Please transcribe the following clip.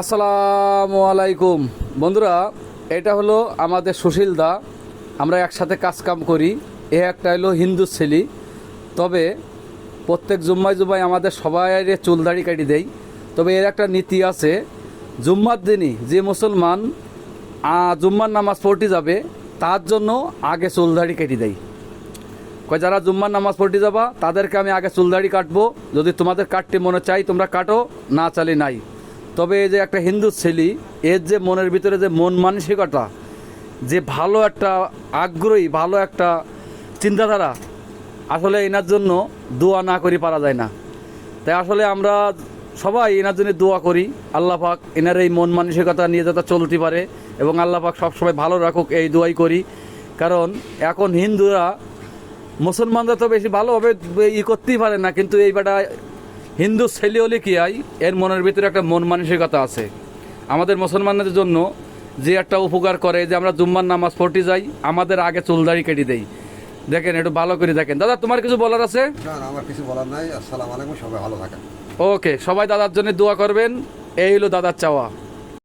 আসসালামু আলাইকুম। বন্ধুরা, এটা হলো আমাদের সুশীল দা। আমরা একসাথে কাজ কাম করি। এ একটা হলো হিন্দু ছেলে। তবে প্রত্যেক জুম্মায় জুম্মায় আমাদের সবাই চুল দাড়ি কাটি দেয় তবে এর একটা নীতি আছে, জুম্মার দিনই যে মুসলমান জুম্মার নামাজ পড়তে যাবে, তার জন্য আগে চুল দাড়ি কেটে দেয় কয়, যারা জুম্মার নামাজ পড়তে যাবা, তাদেরকে আমি আগে চুলদাড়ি কাটবো। যদি তোমাদের কাটতে মনে চাই তোমরা কাটো, না চালি নাই। তবে এই যে একটা হিন্দু ছেলে, এর যে মনের ভিতরে যে মন মানসিকতা, যে ভালো একটা আগ্রহী, ভালো একটা চিন্তাধারা, আসলে এনার জন্য দোয়া না করি পারা যায় না। তাই আসলে আমরা সবাই এনার জন্য দোয়া করি। আল্লাহ পাক এনার এই মন মানসিকতা নিয়ে যাতে চলতে পারে এবং আল্লাহ পাক সবসময় ভালো রাখুক, এই দোয়াই করি। কারণ এখন হিন্দুরা, মুসলমানরা তো বেশি ভালোভাবে ই করতেই পারে না, কিন্তু এই বেটা হিন্দু ছেলে হলে কি আই এর মনের ভিতরে একটা মন মানসিকতা আছে। আমাদের মুসলমানদের জন্য যে একটা উপকার করে যে আমরা জুম্মার নামাজ পড়তে যাই আমাদের আগে চুলদাড়ি কেটে দেই। দেখেন একটু ভালো করে দেখেন। দাদা তোমার কিছু বলার আছে? আমার কিছু বলার নাই। আসসালামু আলাইকুম সবাই ভালো থাকেন। ওকে সবাই দাদার জন্য দোয়া করবেন। এই হলো দাদার চাওয়া।